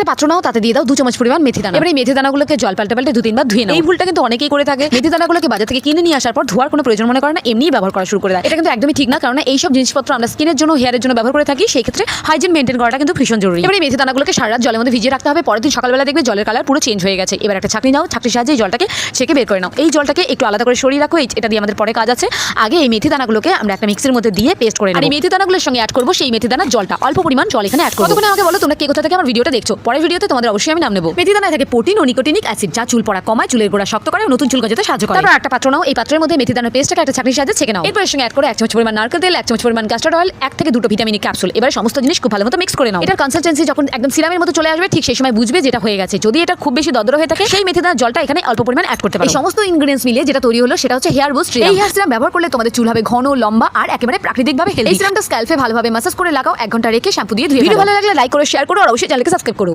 একটা পাত্র নাও তাতে দিয়ে দাও দু চামচ পরিমাণ মেথি দানা। এবার মেথি দানাগুলোকে জল পাল্টে পাল্টে দু তিনবার ধুয়ে নাও। এই ভুলটা কিন্তু অনেকেই করে থাকে। মেথি দানাগুলোকে বাজার থেকে কিনে নিয়ে আসার পর ধোয়ার কোনো প্রয়োজন মনে করে না এমনিই ব্যবহার করা শুরু করে দেয়। এটা কিন্তু একদমই ঠিক না কারণ এইসব জিনিসপত্র আমরা স্কিনের জন্য হেয়ারের জন্য ব্যবহার করে থাকি সেই ক্ষেত্রে হাইজিন মেনটেন করাটা কিন্তু ভীষণ জরুরি। এবার এই মেথি দানাগুলোকে সারা রাত জলের মধ্যে ভিজিয়ে রাখতে হবে পরের দিন সকালবেলা দেখবে জলের কালার পুরো চেঞ্জ হয়ে গেছে। এবার একটা ছাকনি নাও ছাকনির সাহায্যে জলটাকে ছেঁকে বের করে নাও। এই জলটাকে একটু আলাদা করে সরিয়ে রাখো এটা দিয়ে আমাদের পরে কাজ আছে। আগে এই মেথি দানাগুলোকে আমরা একটা মিক্সির মধ্যে দিয়ে পেস্ট করে আর এই মেথি দানাগুলোর সঙ্গে অ্যাড করব সেই মেথি দানার জলটা। অল্প পরিমাণ জল এখানে অ্যাড করব। ততক্ষণে আমাকে বলো তোমরা কে কোথা থেকে আমার ভিডিওটা দেখছ? পরের ভিডিওতে তোমাদের অবশ্যই আমি নাম নেব। মেথি দানায় থাকে প্রোটিন ও নিকোটিনিক অ্যাসিড যা চুল পড়া কমায় চুলের গোড়া শক্ত করে নতুন চুল গজাতে সাহায্য করে। তারপর একটা পাত্র নাও এই পাত্রের মধ্যে মেথি দানার পেস্টটাকে একটা ছাকনির সাহায্যে ছেঁকে নাও। এরপর সঙ্গে অ্যাড করে এক চামচ পরিমাণ নারকেল তেল এক চামচ পরিমাণ কাস্টার্ড অয়েল এক থেকে দুটো ভিটামিন ক্যাপসুল এবার সমস্ত জিনিস খুব ভালো মতো মিক্স করে নাও। এটার কনসিস্টেন্সি যখন একদম সিরামের মতো চলে আসবে ঠিক সেই সময় বুঝবে যেটা হয়ে গেছে। যদি এটা খুব বেশি দদর হয়ে থাকে সেই মেথি দানার জলটা এখানে অল্প পরিমাণ অ্যাড করতে পারো। এই সমস্ত ইনগ্রেডিয়েন্টস মিলে যেটা তৈরি হলো সেটা হচ্ছে হেয়ার বুস্ট এই হেয়ার সিরাম ব্যবহার করলে তোমাদের চুল হবে ঘন লম্বা আর একেবারে প্রাকৃতিকভাবে হেলদি এই সিরামটা স্ক্যাল্পে ভালোভাবে ম্যাসাজ করে লাগাও এক ঘণ্টা রেখে শ্যাম্পু দিয়ে ধুয়ে ভিডিও ভালো লাগলে লাইক করো শেয়ার করো আর অবশ্যই চ্যানেলকে সাবস্ক্রাইব করো।